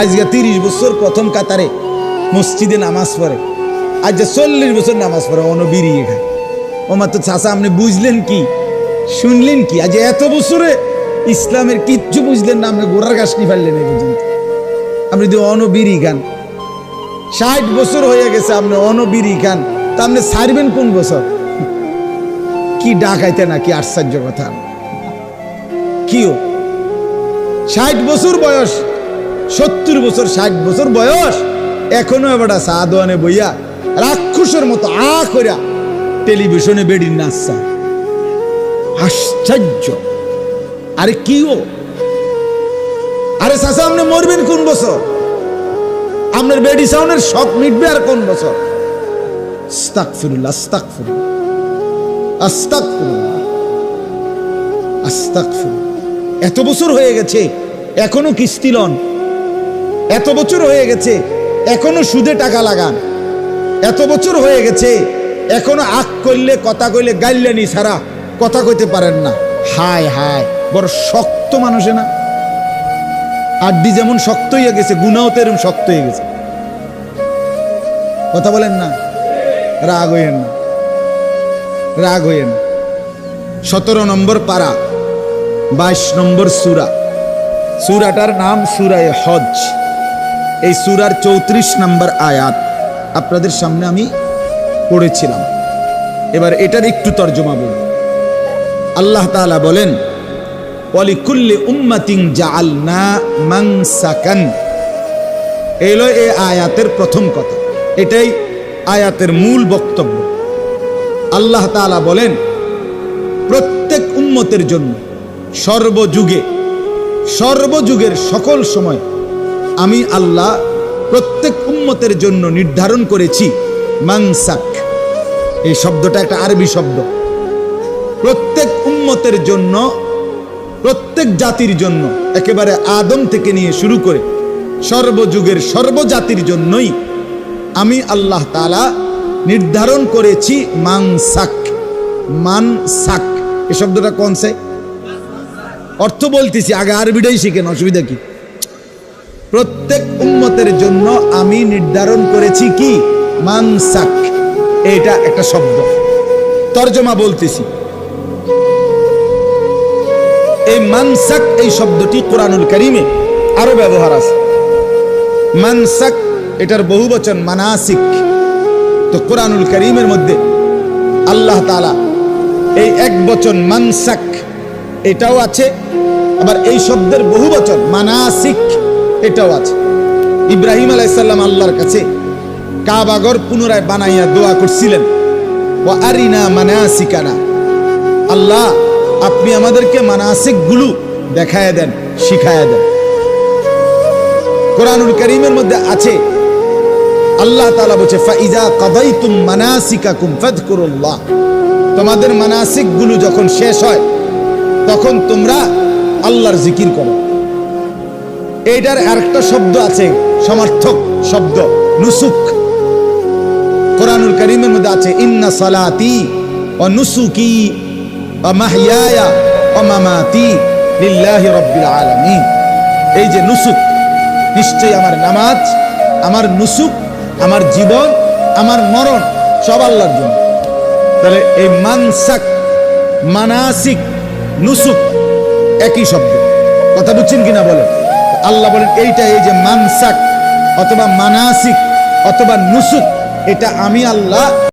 আজকে তিরিশ বছর প্রথম কাতারে মসজিদে নামাজ পড়ে। আজ যে চল্লিশ বছর নামাজ পড়ে অন বিড়িয়ে খায়। ও মাত্র চাষা আপনি বুঝলেন কি? শুনলেন কি? আজ এত বছরে ইসলামের কিচ্ছু বুঝলেন না, আপনি গোড়ার গাছ নি ফেললেন এই পর্যন্ত। আপনি যদি অনবিরি খান, ষাট বছর হয়ে গেছে আপনি অনবিরি খান, তা আপনি ছাড়বেন কোন বছর? কি ডাকাইতে নাকি আশ্চর্য কথা। কিও? ষাট বছর বয়স সত্তর বছর, ষাট বছর বয়স। এখনও এবারটা সাদোয়ানে বইয়া রাক্ষসের মতো আ করিয়া টেলিভিশনে বেডির নাচছা আশ্চর্য। আরে কি ও আরে চাচা, আপনি মরবেন কোন বছর? আপনার বেডি সাউনের শখ মিটবে আর কোন বছর? এত বছর হয়ে গেছে, এখনও কিস্তি লন। এত বছর হয়ে গেছে, এখনও সুদে টাকা লাগান। এত বছর হয়ে গেছে, এখনও আখ করলে কথা কইলে গাইলেনি ছাড়া কথা কইতে পারেন না। হায় হায়, বড় শক্ত মানুষে না? আড্ডি যেমন শক্ত হয়ে গেছে গুনাও তো এরকম শক্ত হয়ে গেছে। কথা বলেন না? রাগ হইয়েন না। রাগ হইয়েন সতেরো নম্বর পারা, বাইশ নম্বর সুরা। সুরাটার নাম সুরায় হজ এই সুরার চৌত্রিশ নম্বর আয়াত আপনাদের সামনে আমি পড়েছিলাম। এবার এটার একটু তর্জমা বলুন আল্লাহ তাআলা বলেন, ওয়ালিকুল্লি উম্মাতিন জাআলনা মানসাকান। এলো এই আয়াতের প্রথম কথা। এটাই আয়াতের মূল বক্তব্য। আল্লাহ তাআলা বলেন, প্রত্যেক উম্মতের জন্য সর্বযুগে, সর্বযুগের সকল সময় আমি আল্লাহ প্রত্যেক উম্মতের জন্য নির্ধারণ করেছি, মাংসাক। এই শব্দটা একটা আরবি শব্দ। প্রত্যেক উম্মতের জন্য, প্রত্যেক জাতির জন্য, একেবারে আদম থেকে নিয়ে শুরু করে সর্বযুগের সর্বজাতির জন্যই আমি আল্লাহ তালা নির্ধারণ করেছি মানসাক মানসাক। এই শব্দটা কোন সে? অর্থ বলতেছি, আগে আরবিটাই শিখেন, অসুবিধা কি? প্রত্যেক উম্মতের জন্য আমি নির্ধারণ করেছি কি? মানসাক। এটা একটা শব্দ। তর্জমা বলতেছি। এই মানসাক এই শব্দটি কোরআনুল করিমে আরও ব্যবহার আছে। মানসাক এটার বহু বচন, মানাসিক। তো কোরআনুল করিমের মধ্যে আল্লাহ তাআলা এই এক বচন, মানসাক, এটাও আছে। আবার এই শব্দের বহু বচন, মানাসিক। এটাও আছে। ইব্রাহিম আলাইসাল্লাম আল্লাহর কাছে কাবাগর পুনরায় বানাইয়া দোয়া করছিলেন। ও আরিনা মানাসিকানা। আল্লাহ, আপনি আমাদেরকে মানাসিকগুলো দেখায় দেন শিখায় দেন। কোরআনুল করিমের মধ্যে আছে, আল্লাহ তাআলা বলছে, ফাইজা কাদাইতুম মানাসিকাকুম ফাযকুরুল্লাহ। তোমাদের মানাসিকগুলো যখন শেষ হয়, তখন তোমরা আল্লাহর জিকির করো। এইটার আরেকটা শব্দ আছে, সমার্থক শব্দ, নুসুক। কোরআনুল করিমের মধ্যে আছে, ইন্না সালাতি ও নুসুকি ও মাহিয়ায়া ও মামাতি লিল্লাহি রাব্বিল আলামিন। এই যে নুসুক, নিশ্চয়ই আমার নামাজ, আমার নুসুক, আমার জীবন, আমার মরণ, সব আল্লাহর জন্য। তাহলে এই মানসাক, মানাসিক, নুসুক একই শব্দ। কথা বুঝছেন কিনা বলেন? আল্লাহ বলেন এইটা এই যে মানসাক অথবা মানাসিক অথবা নুসুক এটা আমি আল্লাহ